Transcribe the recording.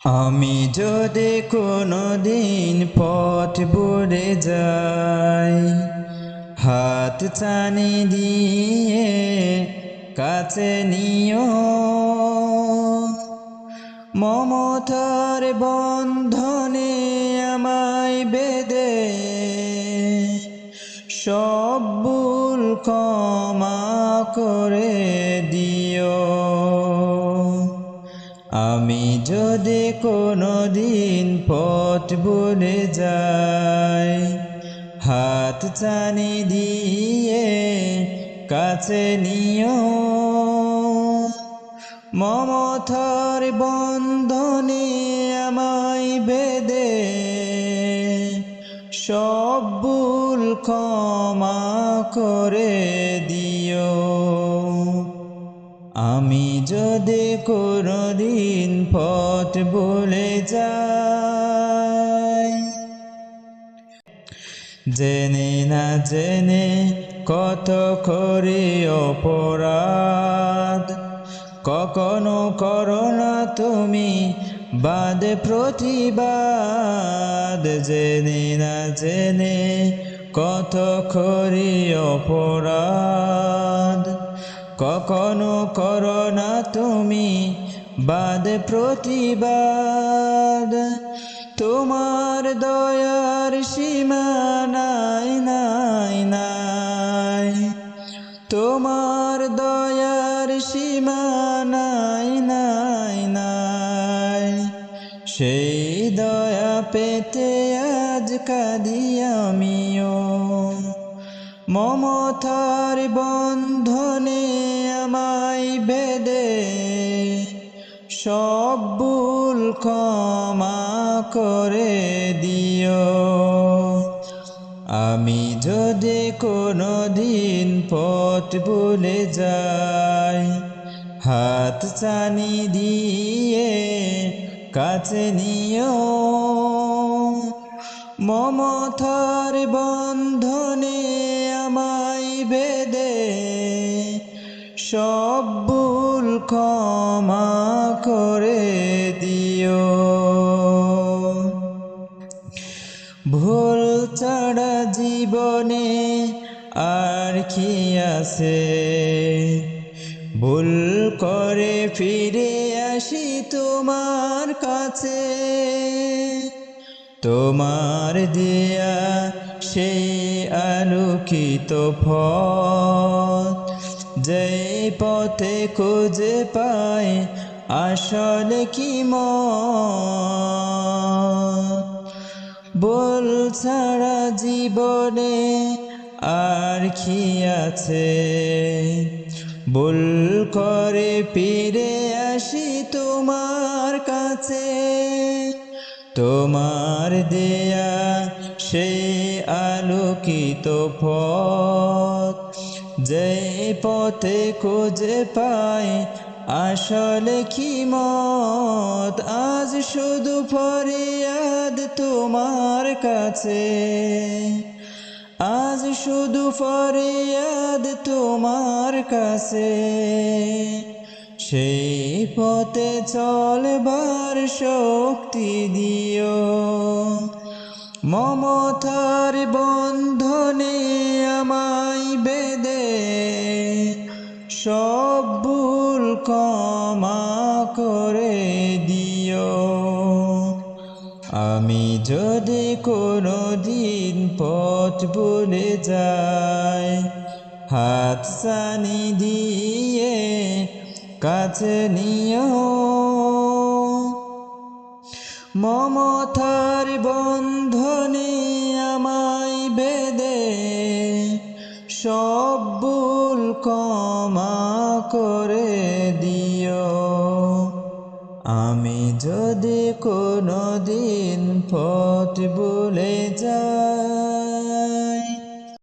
আমি যদি কোনো দিন পথ বুড়ে যাই, হাত চানি দিয়ে কাছে নিও। মমতার বন্ধনে আমায় বেদে সব ভুল ক্ষমা করে দিও আমি যদি কোনো দিন পথ ভুলে যাই, হাত চানি দিয়ে কাছে নিও। মমতার বন্ধনে আমায় বেদে সব ভুল ক্ষমা করে দিও। আমি যদি দিন পথ বলে যাই, জেনে না জেনে কত করি অপরাধ। কখনো করো না তুমি বাদ প্রতিবাদ, জেনে না জেনে কত করি অপরাধ। কখনো করো না তুমি বাদ প্রতিবাদ। তোমার দয়ার সীমা নাই নাই নাই। তোমার দয়ার সীমা নাই নাই নাই। সেই দয়া পেতে আজ কাঁদি আমিও। মমতার বন্ধনে আমায় বেদে সব ভুল ক্ষমা করে দিও। আমি যদি কোনো দিন পথ ভুলে যাই, হাত চানি দিয়ে কাছে নিও। মমতার বন্ধনে সব ভুল ক্ষমা করে দিও। ভুল ছাড়া জীবনে আর কি আছে? ভুল করে ফিরে আসি তোমার কাছে। তোমার দেয়া সেই আলোকিত পথ যে পথে খুঁজে পায় আসলে কি বল ছাড়া জীবনে আর কি আছে? ভুল করে ফিরে আসি তোমার কাছে। তোমার দেয়া সেই আলোকিত পথ। যে পথে খুঁজে পায় আসলে কি মত? আজ শুধু ফরিয়াদ তোমার কাছে। আজ শুধু ফরিয়াদ তোমার কাছে। সেই পথে চলবার শক্তি দিও। মমতার বন্ধনে সব ভুল ক্ষমা করে দিও। আমি যদি কোনো দিন পথ ভুলে যাই, হাত সানি দিয়ে কাছে নিও। মমতার বন্ধনে আমায় বেদে সব ভুল ক্ষমা করে দিও। আমি যদি কোনো দিন পথ বলে যাই